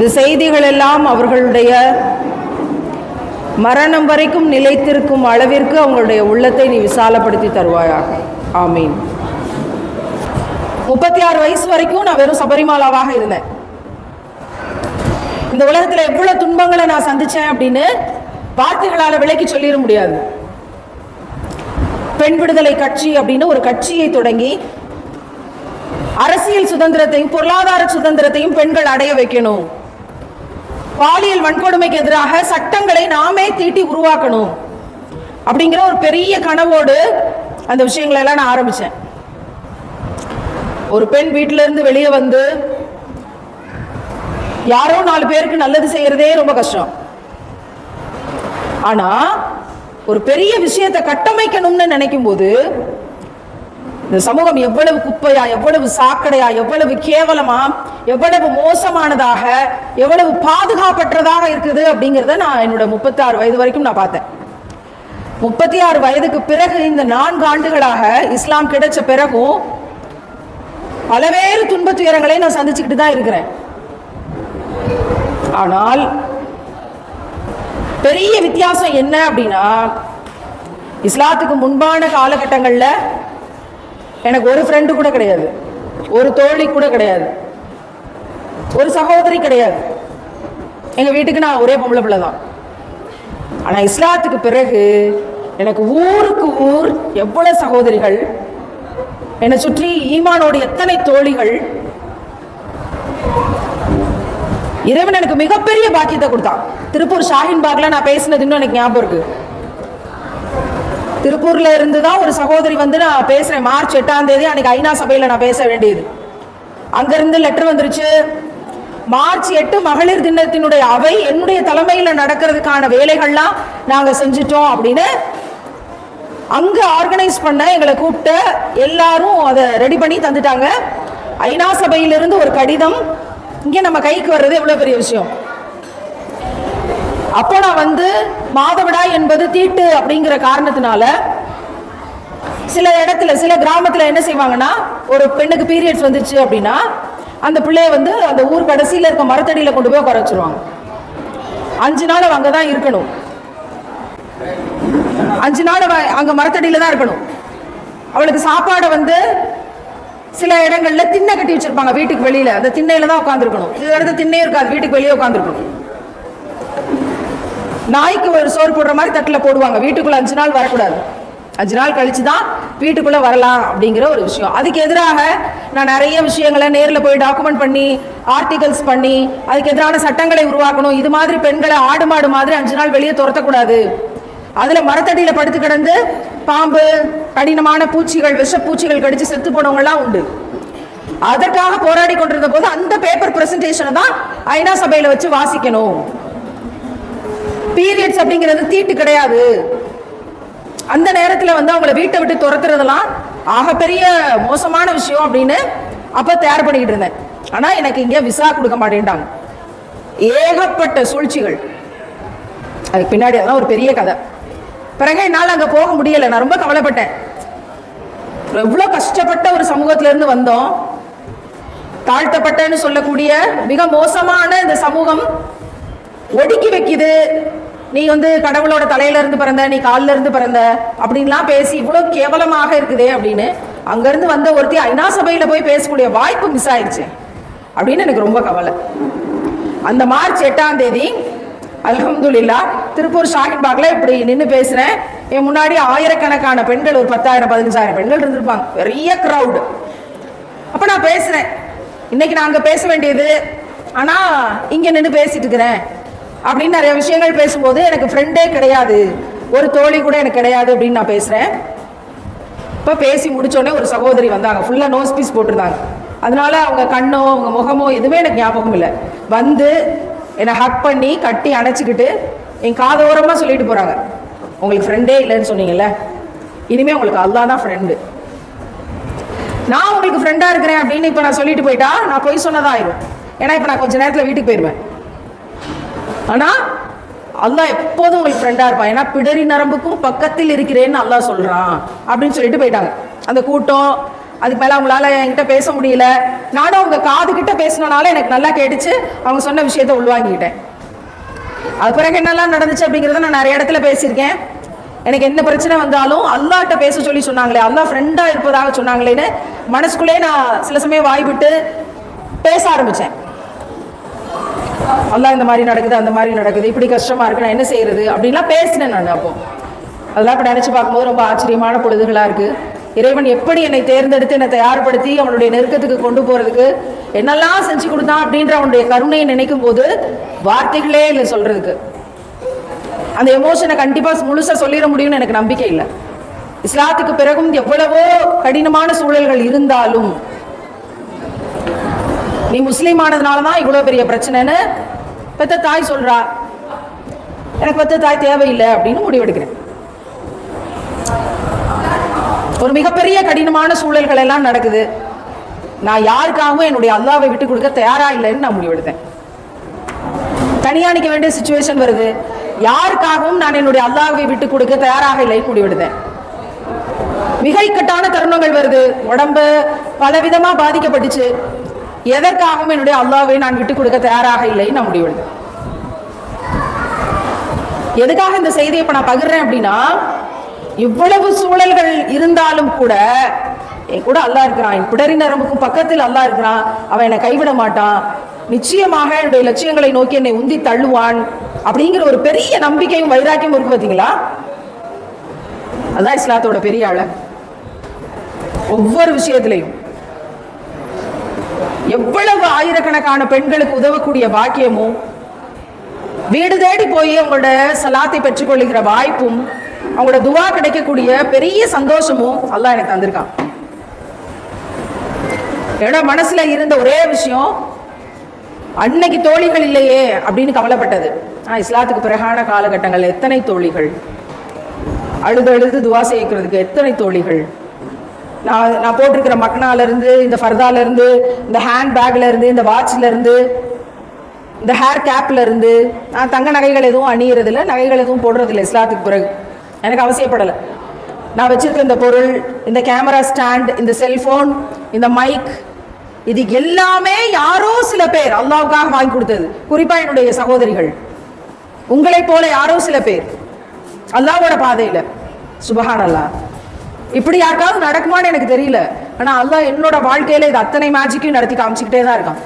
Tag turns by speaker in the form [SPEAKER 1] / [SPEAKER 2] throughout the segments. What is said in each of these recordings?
[SPEAKER 1] இந்த செய்திகள் எல்லாம் அவர்களுடைய மரணம் வரைக்கும் நிலைத்திருக்கும் அளவிற்கு அவங்களுடைய உள்ளத்தை நீ விசாலப்படுத்தி தருவாயாக. ஆமீன். முப்பத்தி ஆறு வயசு வரைக்கும் நான் வெறும் சபரிமாலாவாக இருந்தேன். இந்த உலகத்தில் எவ்வளவு துன்பங்களை நான் சந்திச்சேன் அப்படின்னு வார்த்தைகளால் விலைக்கு சொல்லிட முடியாது. பெண் விடுதலை கட்சி அப்படின்னு ஒரு கட்சியை தொடங்கி அரசியல் சுதந்திரத்தையும் பொருளாதார சுதந்திரத்தையும் பெண்கள் அடைய வைக்கணும். பாலியல் வன்கொடுமைக்கு எதிராக சட்டங்களை நாமே தீட்டி உருவாக்கணும் அப்படிங்கிற ஒரு பெரிய கனவோடு அந்த விஷயங்களை எல்லாம் நான் ஆரம்பிச்சேன். ஒரு பெண் வீட்டில இருந்து வெளியே வந்து யாரோ நாலு பேருக்கு நல்லது செய்யறதே ரொம்ப கஷ்டம். ஆனா ஒரு பெரிய விஷயத்தை கட்டமைக்கணும்னு நினைக்கும் போது இந்த சமூகம் எவ்வளவு குப்பையா எவ்வளவு சாக்கடையா எவ்வளவு கேவலமா எவ்வளவு மோசமானதாக எவ்வளவு பாதுகாப்பற்றதாக இருக்குது அப்படிங்கிறத நான் என்னோட முப்பத்தி ஆறு வயது வரைக்கும் நான் பார்த்தேன். முப்பத்தி ஆறு வயதுக்கு பிறகு இந்த நான்கு ஆண்டுகளாக இஸ்லாம் கிடைச்ச பிறகும் பலவேறு துன்ப துயரங்களை நான் சந்திச்சுக்கிட்டு தான் இருக்கிறேன். ஆனால் பெரிய வித்தியாசம் என்ன அப்படின்னா இஸ்லாத்துக்கு முன்பான காலகட்டங்களில் எனக்கு ஒரு ஃப்ரெண்டு கூட கிடையாது. ஒரு தோழி கூட கிடையாது. ஒரு சகோதரி கிடையாது. எங்கள் வீட்டுக்கு நான் ஒரே பொம்பளை பிள்ளை தான். ஆனால் இஸ்லாத்துக்கு பிறகு எனக்கு ஊருக்கு ஊர் எவ்வளவு சகோதரிகள் என்னை சுற்றி ஈமானோட எத்தனை தோழிகள் இறைவன் எனக்கு மிகப்பெரிய பாக்கியத்தை கொடுத்தான். திருப்பூர் ஷாஹின் பாக்ல நான் பேசினது இன்னும் எனக்கு ஞாபகம் இருக்குது திருப்பூர்ல இருந்து தான் ஒரு சகோதரி வந்து நான் பேசுறேன். மார்ச் எட்டாம் தேதி அன்னைக்கு ஐநா சபையில நான் பேச வேண்டியது. அங்கிருந்து லெட்டர் வந்துருச்சு. மார்ச் எட்டு மகளிர் தினத்தினுடைய அவை என்னுடைய தலைமையில நடக்கிறதுக்கான வேலைகள்லாம் நாங்க செஞ்சுட்டோம் அப்படின்னு அங்க ஆர்கனைஸ் பண்ண எங்களை கூப்பிட்டு எல்லாரும் அதை ரெடி பண்ணி தந்துட்டாங்க. ஐநா சபையிலிருந்து ஒரு கடிதம். இங்க நம்ம கைக்கு வர்றது எவ்வளவு பெரிய விஷயம்? அப்போ நான் வந்து மாதவிடாய் என்பது தீட்டு அப்படிங்கிற காரணத்தினால சில இடத்துல சில கிராமத்தில் என்ன செய்வாங்கன்னா ஒரு பெண்ணுக்கு பீரியட்ஸ் வந்துச்சு அப்படின்னா அந்த பிள்ளைய வந்து அந்த ஊர் கடைசியில் இருக்க மரத்தடியில் கொண்டு போய் உட்கார வச்சுருவாங்க. அஞ்சு நாள் அங்கே தான் இருக்கணும். அஞ்சு நாள் அவ அங்கே மரத்தடியில் தான் இருக்கணும். அவளுக்கு சாப்பாடை வந்து சில இடங்களில் திண்ணை கட்டி வச்சுருப்பாங்க வீட்டுக்கு வெளியில். அந்த திண்ணையில் தான் உட்காந்துருக்கணும் இது இடத்துல திண்ணே இருக்காது வீட்டுக்கு வெளியே உட்காந்துருக்கணும் நாய்க்கு ஒரு சோறு போடுற மாதிரி தட்டில் போடுவாங்க. வீட்டுக்குள்ள அஞ்சு நாள் வரக்கூடாது. அஞ்சு நாள் கழிச்சு தான் வீட்டுக்குள்ள வரலாம் அப்படிங்கிற ஒரு விஷயம். அதுக்கு எதிராக நான் நிறைய விஷயங்களை நேரில் போய் டாக்குமெண்ட் பண்ணி ஆர்டிகல்ஸ் பண்ணி அதுக்கு எதிரான சட்டங்களை உருவாக்கணும். இது மாதிரி பெண்களை ஆடு மாடு மாதிரி அஞ்சு நாள் வெளியே துரத்தக்கூடாது. அதுல மரத்தடியில படுத்து கிடந்து பாம்பு கடினமான பூச்சிகள் விஷ பூச்சிகள் கடிச்சு செத்து போனவங்கலாம் உண்டு. அதற்காக போராடி கொண்டிருந்த போது அந்த பேப்பர் பிரசன்டேஷனை தான் ஐநா சபையில வச்சு வாசிக்கணும். பீரியட்ஸ் அப்படிங்கிறது தீட்டு கிடையாது. அந்த நேரத்தில் வந்து அவங்கள வீட்டை விட்டு துரத்துறதெல்லாம் ஆகப்பெரிய மோசமான விஷயம் அப்படின்னு அப்போ தயார் பண்ணிக்கிட்டு இருந்தேன். ஆனால் எனக்கு இங்கே விசா கொடுக்க மாட்டேன்ட்டாங்க ஏகப்பட்ட சூழ்ச்சிகள். அதுக்கு பின்னாடி அதெல்லாம் ஒரு பெரிய கதை. பிறகு என்னால் அங்கே போக முடியலை. நான் ரொம்ப கவலைப்பட்டேன். எவ்வளோ கஷ்டப்பட்ட ஒரு சமூகத்திலேருந்து வந்தோம். தாழ்த்தப்பட்டன்னு சொல்லக்கூடிய மிக மோசமான இந்த சமூகம் ஒடுக்கி வைக்குது. நீ வந்து கடவுளோட தலையில இருந்து பிறந்த நீ கால்ல இருந்து பிறந்த அப்படின்லாம் பேசி இவ்வளவு கேவலமாக இருக்குதே அப்படின்னு அங்கேருந்து வந்த ஒருத்தி ஐநா சபையில போய் பேசக்கூடிய வாய்ப்பு மிஸ் ஆயிடுச்சு அப்படின்னு எனக்கு ரொம்ப கவலை. அந்த மார்ச் எட்டாம் தேதி அலமதுல்லா திருப்பூர் ஷாஹின் இப்படி நின்று பேசுறேன். என் முன்னாடி ஆயிரக்கணக்கான பெண்கள் ஒரு பத்தாயிரம் பதினஞ்சாயிரம் பெண்கள் இருந்திருப்பாங்க. பெரிய க்ரௌடு அப்ப நான் பேசுறேன். இன்னைக்கு நான் அங்க பேச வேண்டியது. ஆனா இங்க நின்று பேசிட்டு இருக்கிறேன். அப்படின்னு நிறைய விஷயங்கள் பேசும்போது எனக்கு ஃப்ரெண்டே கிடையாது. ஒரு தோழி கூட எனக்கு கிடையாது அப்படின்னு நான் பேசுகிறேன் இப்போ பேசி முடிச்சோடனே ஒரு சகோதரி வந்தாங்க. ஃபுல்லாக நோஸ் பீஸ் போட்டிருந்தாங்க. அதனால அவங்க கண்ணோ அவங்க முகமோ எதுவுமே எனக்கு ஞாபகம் இல்லை. வந்து என்னை ஹக் பண்ணி கட்டி அணைச்சிக்கிட்டு என் காதோரமாக சொல்லிட்டு போகிறாங்க உங்களுக்கு ஃப்ரெண்டே இல்லைன்னு சொன்னீங்கல்ல. இனிமேல் உங்களுக்கு அதுதான் தான் ஃப்ரெண்டு நான் உங்களுக்கு ஃப்ரெண்டாக இருக்கிறேன் அப்படின்னு இப்போ நான் சொல்லிட்டு போயிட்டா நான் பொய் சொன்னதாக ஆயிரும் ஏன்னா இப்போ நான் கொஞ்ச நேரத்தில் வீட்டுக்கு போயிடுவேன் ஆனால் அல்லா எப்போதும் உங்களுக்கு ஃப்ரெண்டாக இருப்பான் ஏன்னா பிடரி நரம்புக்கும் பக்கத்தில் இருக்கிறேன்னு அல்லா சொல்கிறான் அப்படின்னு சொல்லிட்டு போயிட்டாங்க. அந்த கூட்டம் அதுக்கு மேலே அவங்களால என்கிட்ட பேச முடியல. நானும் அவங்க காதுகிட்ட பேசினால எனக்கு நல்லா கேட்டுச்சு. அவங்க சொன்ன விஷயத்த உள்வாங்கிக்கிட்டேன். அது பிறகு என்னெல்லாம் நடந்துச்சு அப்படிங்கிறத நான் நிறைய இடத்துல பேசியிருக்கேன். எனக்கு என்ன பிரச்சனை வந்தாலும் அல்லாட்ட பேச சொல்லி சொன்னாங்களே அல்லா ஃப்ரெண்டாக இருப்பதாக சொன்னாங்களேன்னு மனசுக்குள்ளே நான் சில சமயம் வாய் விட்டு பேச ஆரம்பித்தேன் எல்லாம் இந்த மாதிரி நடக்குது அந்த மாதிரி நடக்குது இப்படி கஷ்டமா இருக்கு நான் என்ன செய்யறது அப்படின்லாம் பேசினேன் நான் அப்போ. அதெல்லாம் இப்போ நினச்சி பார்க்கும்போது ரொம்ப ஆச்சரியமான பொழுதுகளாக இருக்கு. இறைவன் எப்படி என்னை தேர்ந்தெடுத்து என்னை தயார்படுத்தி அவனுடைய நெருக்கத்துக்கு கொண்டு போறதுக்கு என்னெல்லாம் செஞ்சு கொடுத்தான் அப்படின்ற அவனுடைய கருணையை நினைக்கும் போது வார்த்தைகளே இல்லை சொல்றதுக்கு. அந்த எமோஷனை கண்டிப்பா முழுசா சொல்லிட முடியும்னு எனக்கு நம்பிக்கை இல்லை. இஸ்லாத்துக்கு பிறகும் எவ்வளவோ கடினமான சூழல்கள் இருந்தாலும் நீ முஸ்லீம் ஆனதுனால தான் இவ்வளோ பெரிய பிரச்சனைன்னு பெத்த தாய் சொல்றா. எனக்கு பெத்த தாய் தேவையில்லை அப்படின்னு முடிவெடுக்கிறேன். ஒரு மிகப்பெரிய கடினமான சூழல்கள் எல்லாம் நடக்குது. நான் யாருக்காகவும் என்னுடைய அல்லாவை விட்டு கொடுக்க தயாரா இல்லைன்னு நான் முடிவெடுத்தேன். தனியா நிக்க வேண்டிய சுச்சுவேஷன் வருது. யாருக்காகவும் நான் என்னுடைய அல்லாவை விட்டு கொடுக்க தயாராக இல்லைன்னு முடிவெடுத்தேன். மிக இக்கட்டான தருணங்கள் வருது. உடம்பு பலவிதமா பாதிக்கப்பட்டுச்சு. எதற்காகவும் என்னுடைய அல்லாவை நான் விட்டு கொடுக்க தயாராக இல்லைன்னு நான் முடிவெடுத்தேன் எதுக்காக இந்த செய்தியை இப்ப நான் பகிர்றேன் அப்படின்னா இவ்வளவு சூழல்கள் இருந்தாலும் கூட என் கூட அல்லாஹ் இருக்கிறான் என் பிடரி நரம்புக்கும் பக்கத்தில் அல்லாஹ் இருக்கிறான் அவன் என்னை கைவிட மாட்டான் நிச்சயமாக என்னுடைய லட்சியங்களை நோக்கி என்னை உந்தி தள்ளுவான் அப்படிங்கிற ஒரு பெரிய நம்பிக்கையும் வைராக்கியம் இருக்கு பார்த்தீங்களா அதான் இஸ்லாத்தோட பெரிய அழகு ஒவ்வொரு விஷயத்திலையும். எவ்வளவு ஆயிரக்கணக்கான பெண்களுக்கு உதவக்கூடிய பாக்கியமும் வீடு தேடி போய் அவங்களோட சலாத்தை பெற்றுக்கொள்ளுகிற வாய்ப்பும் அவங்களோட துவா கிடைக்கக்கூடிய பெரிய சந்தோஷமும் அல்லாஹ் எனக்கு தந்திருக்கான். என்னோட மனசுல இருந்த ஒரே விஷயம் அன்னைக்கு தோழிகள் இல்லையே அப்படின்னு கவலைப்பட்டது. ஆனால் இஸ்லாத்துக்கு பிறகான காலகட்டங்கள் எத்தனை தோழிகள்? அழுது அழுது துவா செய்கிறதுக்கு எத்தனை தோழிகள்? நான் நான் போட்டிருக்கிற மக்னாலேருந்து இந்த ஃபர்தாலேருந்து இந்த ஹேண்ட் பேக்லருந்து இந்த வாட்ச்லேருந்து இந்த ஹேர் கேப்லேருந்து நான் தங்க நகைகள் எதுவும் அணியறதில்ல நகைகள் எதுவும் போடுறதில்ல இஸ்லாத்துக்கு பிறகு. எனக்கு அவசியப்படலை. நான் வச்சுருக்க இந்த பொருள் இந்த கேமரா ஸ்டாண்ட் இந்த செல்ஃபோன் இந்த மைக் இது எல்லாமே யாரோ சில பேர் அல்லாவுக்காக வாங்கி கொடுத்தது. குறிப்பாக என்னுடைய சகோதரிகள். உங்களைப் போல யாரோ சில பேர். அல்லாவோட பாதையில். சுபஹான் அல்லாஹ் இப்படி யாருக்காவது நடக்குமான்னு எனக்கு தெரியல. ஆனா அல்லாஹ் என்னோட வாழ்க்கையில இது அத்தனை மேஜிக்கையும் நடத்தி காமிச்சுக்கிட்டே தான் இருக்கான்.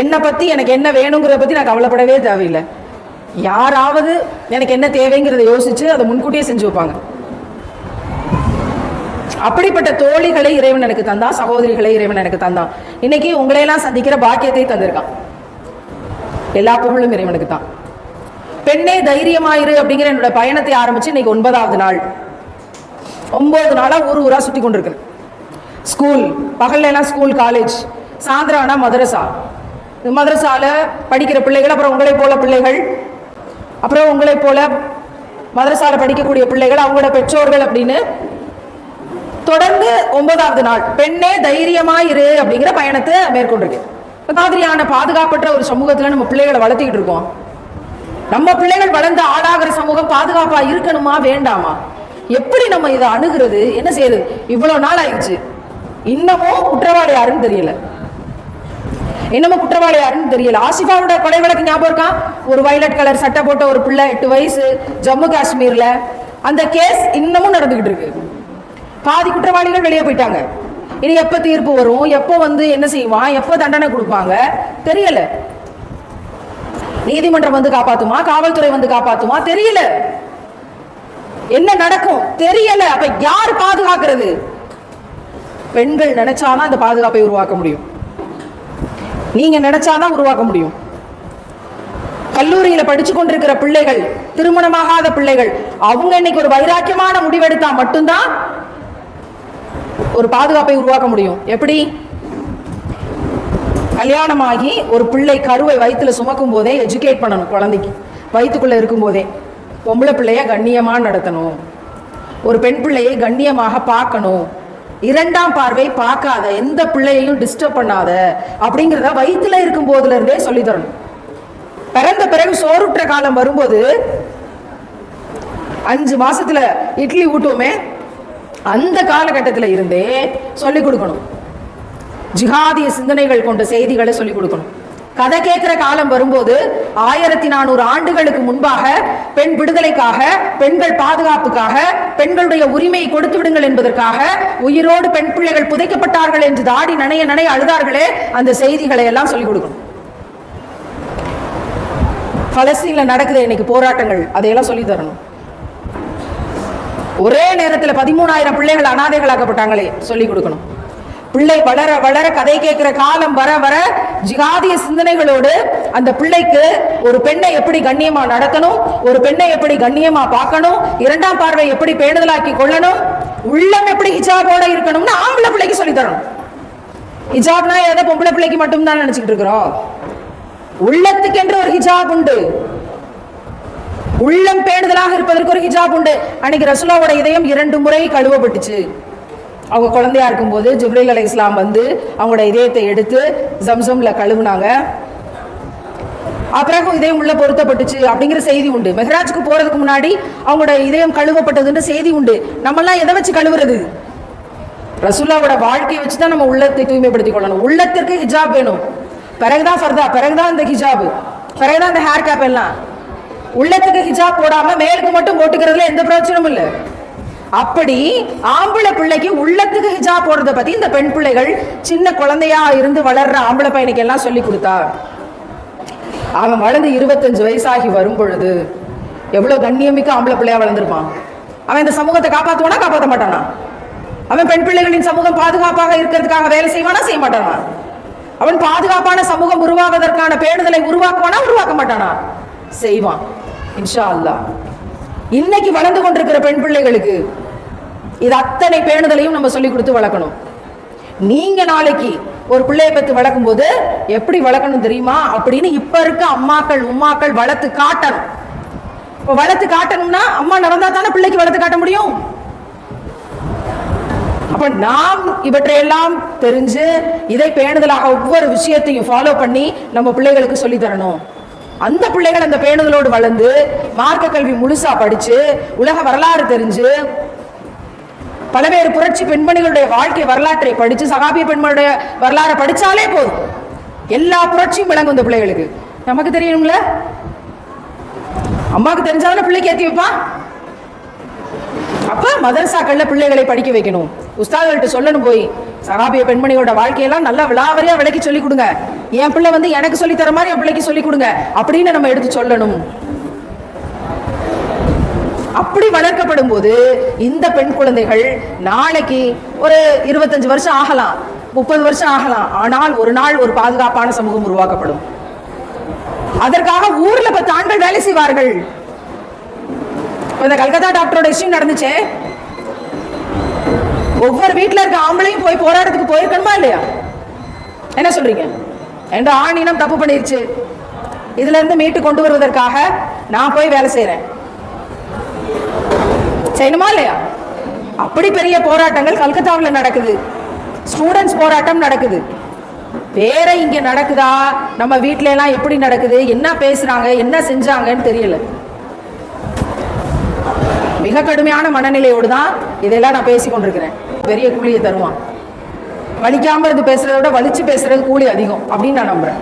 [SPEAKER 1] என்னை பத்தி எனக்கு என்ன வேணுங்கிறத பத்தி நான் கவலைப்படவே தேவையில்லை. யாராவது எனக்கு என்ன தேவைங்கிறத யோசிச்சு அதை முன்கூட்டியே செஞ்சு வைப்பாங்க. அப்படிப்பட்ட தோழிகளை இறைவன் எனக்கு தந்தான் சகோதரிகளை இறைவன் எனக்கு தந்தான் இன்னைக்கு உங்களையெல்லாம் சந்திக்கிற பாக்கியத்தை தந்திருக்கான். எல்லா புகழும் இறைவனுக்கு தான். பெண்ணே தைரியமாயிரு அப்படிங்கிற என்னோட பயணத்தை ஆரம்பிச்சு இன்னைக்கு ஒன்பதாவது நாள். ஒம்பது நாளாக ஊர் ஊராக சுற்றி கொண்டிருக்கிறேன் ஸ்கூல் பகல்லலாம் ஸ்கூல் காலேஜ் சாயந்தரம் மதரசா. இந்த படிக்கிற பிள்ளைகள் அப்புறம் உங்களை போல பிள்ளைகள் அப்புறம் உங்களை போல மதரசாவில் படிக்கக்கூடிய பிள்ளைகள் அவங்களோட பெற்றோர்கள் அப்படின்னு தொடர்ந்து ஒன்பதாவது நாள். பெண்ணே தைரியமாயிரு அப்படிங்கிற பயணத்தை மேற்கொண்டிருக்கேன் இந்த மாதிரியான பாதுகாப்பற்ற ஒரு சமூகத்தில் நம்ம பிள்ளைகளை வளர்த்திக்கிட்டு இருக்கோம். நம்ம பிள்ளைகள் வளர்ந்து ஆளாகிற சமூகம் பாதுகாப்பாக இருக்கணுமா வேண்டாமா? எப்படி நம்ம இதை அணுகிறது? என்ன செய்யுது? இவ்வளவு நாள் ஆயிடுச்சு. இன்னமும் குற்றவாளி யாருன்னு தெரியல. இன்னமும் குற்றவாளி யாருன்னு தெரியல. ஆசிஃபாவோட கொலை வழக்கு ஞாபகம் இருக்கா? ஒரு வயலட் கலர் சட்டை போட்ட ஒரு பிள்ளை எட்டு வயசு ஜம்மு காஷ்மீர்ல. அந்த கேஸ் இன்னமும் நடந்துகிட்டு இருக்கு. பாதி குற்றவாளிகள் வெளியே போயிட்டாங்க. இனி எப்ப தீர்ப்பு வரும்? எப்போ வந்து என்ன செய்வான் எப்போ தண்டனை கொடுப்பாங்க? தெரியல. நீதிமன்றம் வந்து காப்பாத்துமா? காவல்துறை வந்து காப்பாத்துமா? தெரியல. என்ன நடக்கும்? தெரியல. அப்ப யார் பாதுகாக்கிறது? பெண்கள் நினைச்சாதான் அந்த பாதுகாப்பை உருவாக்க முடியும். நீங்க நினைச்சாதான் உருவாக்க முடியும். கல்லூரியில படிச்சு கொண்டிருக்கிற பிள்ளைகள் திருமணமாகாத பிள்ளைகள் அவங்க இன்னைக்கு ஒரு வைராக்கியமான முடிவெடுத்தா மட்டும்தான் ஒரு பாதுகாப்பை உருவாக்க முடியும். எப்படி? கல்யாணமாகி ஒரு பிள்ளை கருவை வயித்துல சுமக்கும் போதே எஜுகேட் பண்ணணும் குழந்தைக்கு. வயிற்றுக்குள்ள இருக்கும் போதே பொம்பளை பிள்ளைய கண்ணியமாக நடத்தணும். ஒரு பெண் பிள்ளையை கண்ணியமாக பார்க்கணும். இரண்டாம் பார்வை பார்க்காத எந்த பிள்ளையையும் டிஸ்டர்ப் பண்ணாத அப்படிங்கிறத வயிற்றுல இருக்கும் போதுல இருந்தே சொல்லி தரணும். பிறந்த பிறகு சோறுற்ற காலம் வரும்போது அஞ்சு மாசத்துல இட்லி ஊட்டுவோமே அந்த காலகட்டத்தில் இருந்தே சொல்லிக் கொடுக்கணும். ஜிகாதிய சிந்தனைகள் கொண்ட செய்திகளை சொல்லிக் கொடுக்கணும். கதை கேட்கிற காலம் வரும்போது ஆயிரத்தி நானூறு ஆண்டுகளுக்கு முன்பாக பெண் விடுதலைக்காக பெண்கள் பாதுகாப்புக்காக பெண்களுடைய உரிமையை கொடுத்து விடுங்கள் என்பதற்காக உயிரோடு பெண் பிள்ளைகள் புதைக்கப்பட்டார்கள் என்று தாடி நனைய நனைய அழுதார்களே அந்த செய்திகளை எல்லாம் சொல்லிக் கொடுக்கணும். பலஸ்தீன்ல நடக்குது இன்னைக்கு போராட்டங்கள் அதையெல்லாம் சொல்லி தரணும். ஒரே நேரத்தில் பதிமூணாயிரம் பிள்ளைகள் அனாதைகளாக்கப்பட்டாங்களே சொல்லிக் கொடுக்கணும். பிள்ளை வளர வளர கதை கேட்கிற காலம் வர வர ஜிகாதிய சிந்தனைகளோடு அந்த பிள்ளைக்கு ஒரு பெண்ணை எப்படி கண்ணியமா நடத்தணும் ஒரு பெண்ணை எப்படி கண்ணியமா பார்க்கணும் இரண்டாம் பார்வை எப்படி பேணுதலாக்கி கொள்ளணும் உள்ளம் எப்படி ஹிஜாபோட இருக்கணும்னு ஆம்பளை பிள்ளைக்கு சொல்லி தரணும். ஹிஜாப்னா ஏதோ பொம்பளை பிள்ளைக்கு மட்டும் தான் நினைச்சுக்கிட்டு இருக்கிறோம். உள்ளத்துக்கென்று ஒரு ஹிஜாப் உண்டு. உள்ளம் பேணுதலாக இருப்பதற்கு ஒரு ஹிஜாப் உண்டு. அன்னைக்கு ரசுலாவோட இதயம் இரண்டு முறை கழுவப்பட்டுச்சு. அவங்க குழந்தையா இருக்கும்போது ஜிப்ரீல் அலை இஸ்லாம் வந்து அவங்களோட இதயத்தை எடுத்து ஜம்சம்ல கழுவுனாங்க. அப்புறம் இதயம் உள்ள பொருத்தப்பட்டுச்சு அப்படிங்கிற செய்தி உண்டு. மெஹராஜுக்கு போறதுக்கு முன்னாடி அவங்களோட இதயம் கழுவப்பட்டதுன்ற செய்தி உண்டு. நம்மெல்லாம் எதை வச்சு கழுவுறது? ரசுல்லாவோட வாழ்க்கையை வச்சு தான் நம்ம உள்ளத்தை தூய்மைப்படுத்திக் கொள்ளணும். உள்ளத்திற்கு ஹிஜாப் வேணும். பிறகுதான் ஃபர்தா பிறகுதான் இந்த ஹிஜாப் பிறகுதான் இந்த ஹேர் கேப் எல்லாம். உள்ளத்துக்கு ஹிஜாப் போடாம மேலுக்கு மட்டும் போட்டுக்கிறதுல எந்த பிரச்சனையும் இல்லை. அப்படி ஆம்பளை பிள்ளைக்கு உள்ளத்துக்கு ஹிஜா போடுறத பத்தி இந்த பெண் பிள்ளைகள் சின்ன குழந்தையா இருந்து வளர்ற ஆம்பளை பையனுக்கு எல்லாம் சொல்லி கொடுத்தா? அவன் வளர்ந்து இருபத்தஞ்சு வயசாகி வரும் பொழுது எவ்வளவு கண்ணியமிக்க ஆம்பளை பிள்ளையா வளர்ந்துருப்பான்? அவன் இந்த சமூகத்தை காப்பாத்துவானா காப்பாற்ற மாட்டானா? அவன் பெண் பிள்ளைகளின் சமூகம் பாதுகாப்பாக இருக்கிறதுக்காக வேலை செய்வானா செய்ய மாட்டானா? அவன் பாதுகாப்பான சமூகம் உருவாவதற்கான பேணுதலை உருவாக்குவானா உருவாக்க மாட்டானா? செய்வான். இன்ஷா அல்லாஹ். இன்னைக்கு வளர்ந்து கொண்டிருக்கிற பெண் பிள்ளைகளுக்கு இது அத்தனை பேணுதலையும் நம்ம சொல்லி கொடுத்து வளர்க்கணும். நீங்க நாளைக்கு ஒரு பிள்ளைய பத்தி வளர்க்கும் போது எப்படி வளர்க்கணும் தெரியுமா? அப்படின்னு இப்ப இருக்க அம்மாக்கள் உம்மாக்கள் வளர்த்து காட்டணும். இப்போ வளர்த்து காட்டணும்னா அம்மா நடந்தா தானே பிள்ளைக்கு வளர்த்து காட்ட முடியும்? அப்ப நாம் இவற்றையெல்லாம் தெரிஞ்சு இதை பேணுதலாக ஒவ்வொரு விஷயத்தையும் ஃபாலோ பண்ணி நம்ம பிள்ளைகளுக்கு சொல்லி தரணும். அந்த பிள்ளைகள் அந்த பேணுதலோடு வளர்ந்து மார்க்க கல்வி முழுசா படிச்சு உலக வரலாறு தெரிஞ்சு பல்வேறு புரட்சி பெண்மணிகளுடைய வாழ்க்கை வரலாற்றை படித்து சகாபிய பெண்மணியுடைய வரலாறை படித்தாலே போதும். எல்லா புரட்சியும் விளங்கும் இந்த பிள்ளைகளுக்கு. நமக்கு தெரியணும்ல அம்மாவுக்கு தெரிஞ்சாலும் பிள்ளைக்கு ஏத்தி வைப்பான் அப்ப மதரசாக்கள்ல பிள்ளைகளை படிக்க வைக்கணும். உஸ்தாதுகள்ட்ட சொல்லணும் போய். சகாபிய பெண்மணியோட வாழ்க்கையெல்லாம் நல்லா விளாவரியா விளக்கி சொல்லிக் கொடுங்க. என் பிள்ளை வந்து எனக்கு சொல்லி தர மாதிரி என் பிள்ளைக்கு சொல்லி கொடுங்க. அப்படின்னு நம்ம எடுத்து சொல்லணும். அப்படி வளர்க்கப்படும் போது இந்த பெண் குழந்தைகள் நாளைக்கு ஒரு இருபத்தஞ்சு வருஷம் ஆகலாம் முப்பது வருஷம் ஆகலாம். ஆனால் ஒரு நாள் ஒரு பாதுகாப்பான சமூகம் உருவாக்கப்படும். அதற்காக ஊர்ல பத்து ஆண்கள் வேலை செய்வார்கள். இந்த கல்கத்தா டாக்டரோட இஷ்யூ நடந்துச்சே. ஒவ்வொரு வீட்டில் இருக்க ஆம்பளையும் போய் போராட்டத்துக்கு போயிருக்கணுமா இல்லையா? என்ன சொல்றீங்க? என்ற ஆணினம் தப்பு பண்ணிருச்சு. இதுல இருந்து மீட்டு கொண்டு வருவதற்காக நான் போய் வேலை செய்யறேன் செய்யணுமா இல்லையா? அப்படி பெரிய போராட்டங்கள் கல்கத்தாவில் நடக்குது. ஸ்டூடெண்ட்ஸ் போராட்டம் நடக்குது. வேற இங்க நடக்குதா? நம்ம வீட்டில எல்லாம் எப்படி நடக்குது? என்ன பேசுறாங்க? என்ன செஞ்சாங்கன்னு தெரியல. மிக கடுமையான மனநிலையோடு தான் இதெல்லாம் நான் பேசி கொண்டிருக்கிறேன். பெரிய கூலியை தருவான். வலிக்காம இருந்து பேசுறத விட வலிச்சு பேசுறது கூலி அதிகம் அப்படின்னு நான் நம்புறேன்.